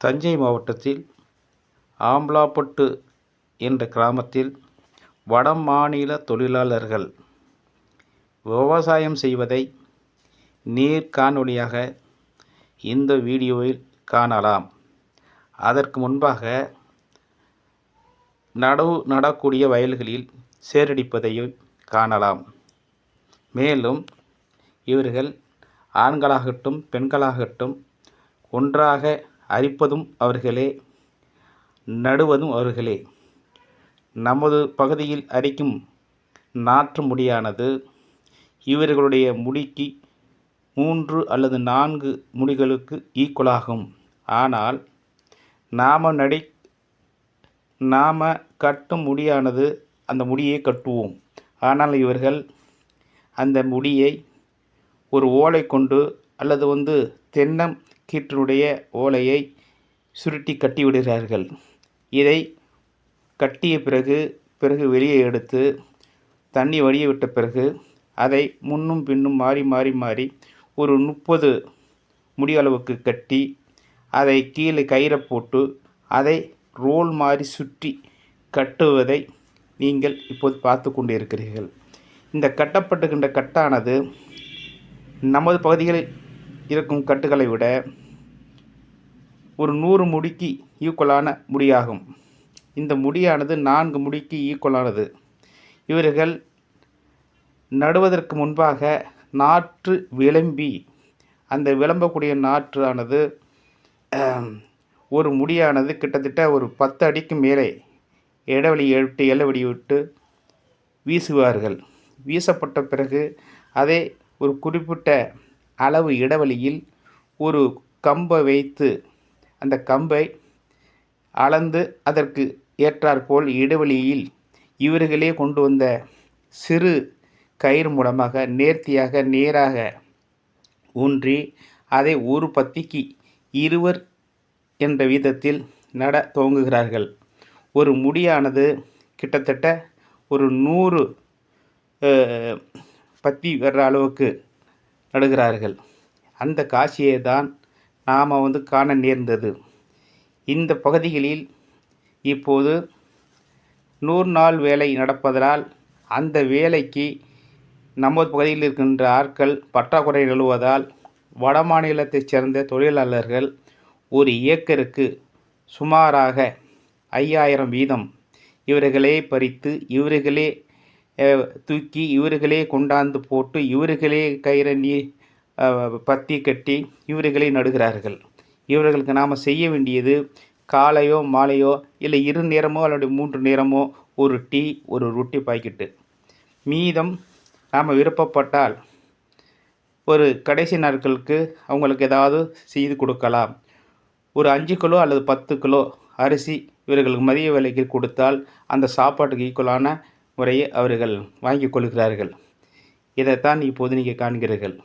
தஞ்சை மாவட்டத்தில் ஆம்பலாப்பட்டு என்ற கிராமத்தில் வடமாநில தொழிலாளர்கள் விவசாயம் செய்வதை நேர்காணொளியாக இந்த வீடியோவில் காணலாம். அதற்கு முன்பாக நடவு நடக்கூடிய வயல்களில் சேரடிப்பதையும் காணலாம். மேலும் இவர்கள் ஆண்களாகட்டும் பெண்களாகட்டும் ஒன்றாக அரிப்பதும் அவர்களே நடுவதும் அவர்களே. நமது பகுதியில் அரிக்கும் நாற்று முடியானது இவர்களுடைய முடிக்கு மூன்று அல்லது நான்கு முடிகளுக்கு ஈக்குவலாகும். ஆனால் நாம் நடி நாம் கட்டும் முடியானது அந்த முடியை கட்டுவோம். ஆனால் இவர்கள் அந்த முடியை ஒரு ஓலை கொண்டு அல்லது வந்து தென்னம் கீற்றுடைய ஓலையை சுருட்டி கட்டிவிடுகிறார்கள். இதை கட்டிய பிறகு பிறகு வெளியே எடுத்து தண்ணி வடிய விட்ட பிறகு அதை முன்னும் பின்னும் மாறி மாறி மாறி ஒரு முப்பது முடி அளவுக்கு கட்டி அதை கீழே கயிறை போட்டு அதை ரோல் மாதிரி சுற்றி கட்டுவதை நீங்கள் இப்போது பார்த்து கொண்டு இருக்கிறீர்கள் இந்த கட்டப்பட்டுகின்ற கட்டானது நமது பகுதிகளில் இருக்கும் கட்டுகளை விட ஒரு நூறு முடிக்கு ஈக்குவலான முடியாகும். இந்த முடியானது நான்கு முடிக்கு ஈக்குவலானது இவர்கள் நடுவதற்கு முன்பாக நாற்று விளம்பி அந்த விளம்பக்கூடிய நாற்றானது ஒரு முடியானது கிட்டத்தட்ட ஒரு பத்து அடிக்கு மேலே இடைவெளி விட்டு எல்லைவெளி விட்டு வீசுவார்கள். வீசப்பட்ட பிறகு அதை ஒரு குறிப்பிட்ட அளவு இடைவெளியில் ஒரு கம்பை வைத்து அந்த கம்பை அளந்து அதற்கு ஏற்றாற்போல் இடைவெளியில் இவர்களே கொண்டு வந்த சிறு கயிறு மூலமாக நேர்த்தியாக நேராக ஊன்றி அதை ஒரு பத்திக்கு இருவர் என்ற விதத்தில் நட துவங்குகிறார்கள். ஒரு முடியானது கிட்டத்தட்ட ஒரு நூறு பத்தி வர்ற அளவுக்கு நடுகிறார்கள். அந்த காட்சியை தான் நாம் வந்து காண நேர்ந்தது. இந்த பகுதிகளில் இப்போது நூறு நாள் வேலை நடப்பதனால் அந்த வேலைக்கு நமது பகுதியில் இருக்கின்ற ஆட்கள் பற்றாக்குறை நிலவுவதால் வட மாநிலத்தைச் சேர்ந்த தொழிலாளர்கள் ஒரு ஏக்கருக்கு சுமாராக ஐயாயிரம் வீதம் இவர்களே பறித்து இவர்களே தூக்கி இவர்களே கொண்டாந்து போட்டு இவர்களே கயிறை நீ பத்தி கட்டி இவர்களை நடுகிறார்கள். இவர்களுக்கு நாம் செய்ய வேண்டியது காலையோ மாலையோ இல்லை இரு நேரமோ அல்லது மூன்று நேரமோ ஒரு டீ ஒரு ரொட்டி பாக்கெட்டு. மீதம் நாம் விருப்பப்பட்டால் ஒரு கடைசி நாட்களுக்கு அவங்களுக்கு ஏதாவது செய்து கொடுக்கலாம். ஒரு அஞ்சு கிலோ அல்லது பத்து கிலோ அரிசி இவர்களுக்கு மதிய விலைக்கு கொடுத்தால் அந்த சாப்பாட்டுக்கு ஈக்குவலான முறையை அவர்கள் வாங்கி கொள்கிறார்கள். இதைத்தான் இப்போது நீங்கள் காண்கிறீர்கள்.